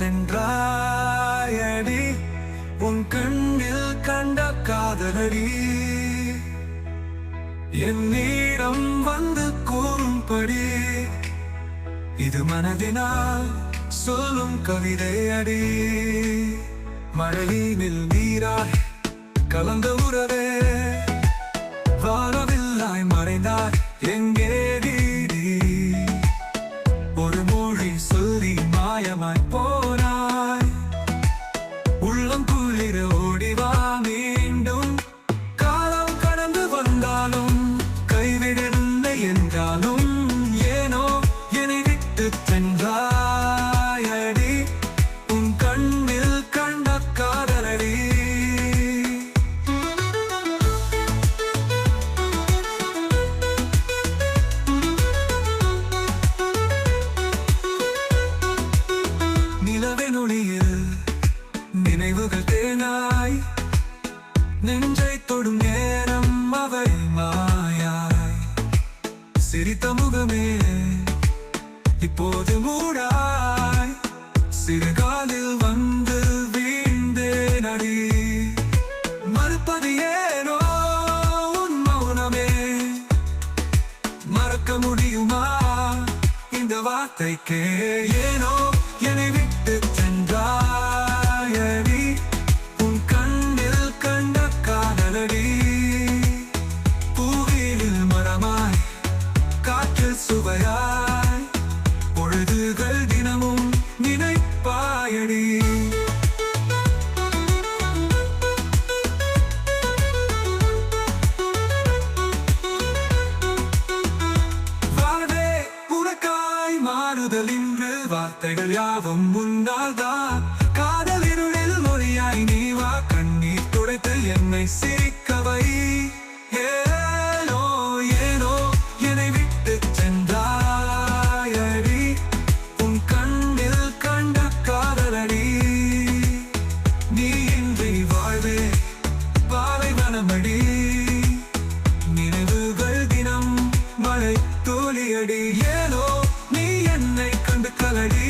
சென்றாயடி உன் கண்ணில் கண்ட காதலடி. என் நீரம் வந்து கூறும்படி இது மனதினால் சொல்லும் கவிதை அடி மழையினில் நீராய் கலந்த தேனாய் நெஞ்சை தொடும் நேரம் அவை மாயாய். சிரித்த முகமே இப்போது மூடாய். சிறுகாலில் வந்து வீழ்ந்தேன் அடி. மறுப்பது ஏனோ உன் மௌனமே. மறக்க முடியுமா இந்த வார்த்தைக்கே? ஏனோ என்னை விட்டு மாறுதல் இன்று வார்த்தைகள் யாவும் முன்னால்தான் காதல் இருளில் மொழியாய் நீ வா கண்ணீர் துடைத்து என்னை சிரிக்கவை ஏனோ ஏனோ என்னை விட்டு சென்றாயடி. உன் கண்ணில் கண்ட காதலடி. நீ இன்றி வாழ்வே பாலைவனமடி நினைவுகள் தினம் மழை தோழியடி. ஏனோ கண்டு கலடி